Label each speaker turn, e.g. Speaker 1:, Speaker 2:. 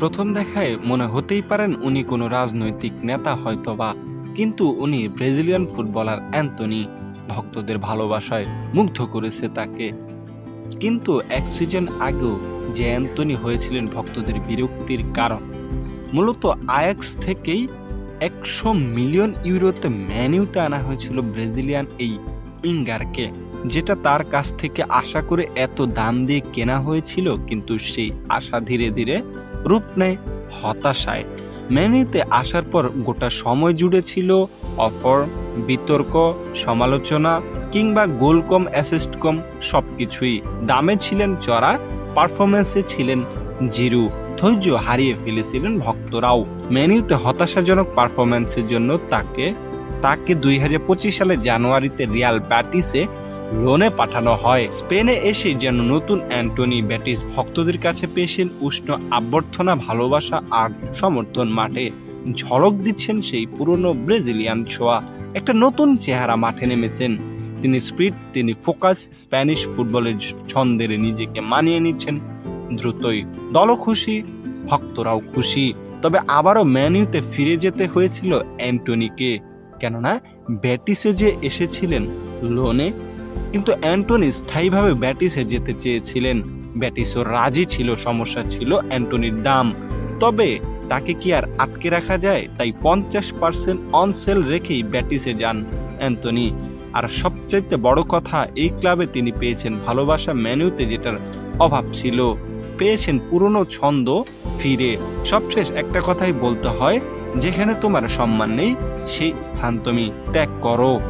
Speaker 1: প্রথম দেখায় মনে হতেই পারেন উনি কোনো রাজনৈতিক নেতা হয়তোবা, কিন্তু উনি ব্রাজিলিয়ান ফুটবলার অ্যান্টনি। ভক্তদের ভালোবাসায় মুগ্ধ করেছে তাকে। কিন্তু এক সিজন আগেও যে অ্যান্টনি হয়েছিলেন ভক্তদের বিরক্তির কারণ, মূলত আয়াক্স থেকেই একশো মিলিয়ন ইউরোতে ম্যানিউতে আনা হয়েছিল ব্রাজিলিয়ান এই ইঙ্গারকে। যেটা তার কাছ থেকে আশা করে এত দাম দিয়ে কেনা হয়েছিল, কিন্তু সেই আশা ধীরে ধীরে রূপ নেয় হতাশায়। ম্যানিউতে আসার পর গোটা সময় জুড়ে ছিল অফার, বিতর্ক, সমালোচনা কিংবা গোল কম, অ্যাসিস্ট কম সবকিছুই। দামে ছিলেন চড়া পারফরমেন্সে ছিলেন জিরু। ধৈর্য হারিয়ে ফেলেছিলেন ভক্তরাও। মেনিউতে হতাশাজনক পারফরমেন্সের জন্য তাকে তাকে দুই হাজার পঁচিশ সালে জানুয়ারিতে রিয়াল ব্যাটিসে লোনে পাঠানো হয়। স্পেনে এসে যেন নতুন অ্যান্টনি ব্যাটিস ভক্তদের কাছে পেয়েছেন উষ্ণ আবর্থনা ভালোবাসা আর সমর্থন মাঠে। ঝলক দিচ্ছেন সেই পুরনো ব্রেজিলিয়ান ছোঁয়া। একটা নতুন চেহারা মাঠে নেমেছেন। তিনি স্পিড, তিনি ফোকাস, স্প্যানিশ ফুটবলের ছন্দের নিজেকে মানিয়ে নিচ্ছেন। দ্রুতই দলও খুশি, ভক্তরাও খুশি। তবে আবারও ম্যানিউতে ফিরে যেতে হয়েছিল অ্যান্টনিকে। কেননা, ব্যাটিসে যে এসেছিলেন, লোনে কিন্তু অ্যান্টনি স্থায়ীভাবে ব্যাটিসে যেতে চেয়েছিলেন। ব্যাটিসও রাজি ছিল, সমস্যা ছিল অ্যান্টনির দাম। তবে তাকে কি আর আটকে রাখা যায়? তাই পঞ্চাশ পার্সেন্ট অন সেল রেখেই ব্যাটিসে যান অ্যান্টনি। আর সবচাইতে বড় কথা, এই ক্লাবে তিনি পেয়েছেন ভালোবাসা ম্যানুতে যেটার অভাব ছিল। পেয়েছেন পুরনো ছন্দ ফিরে। সবশেষ একটা কথাই বলতে হয়, যেখানে তোমার সম্মান নেই, সেই স্থান তুমি ত্যাগ করো।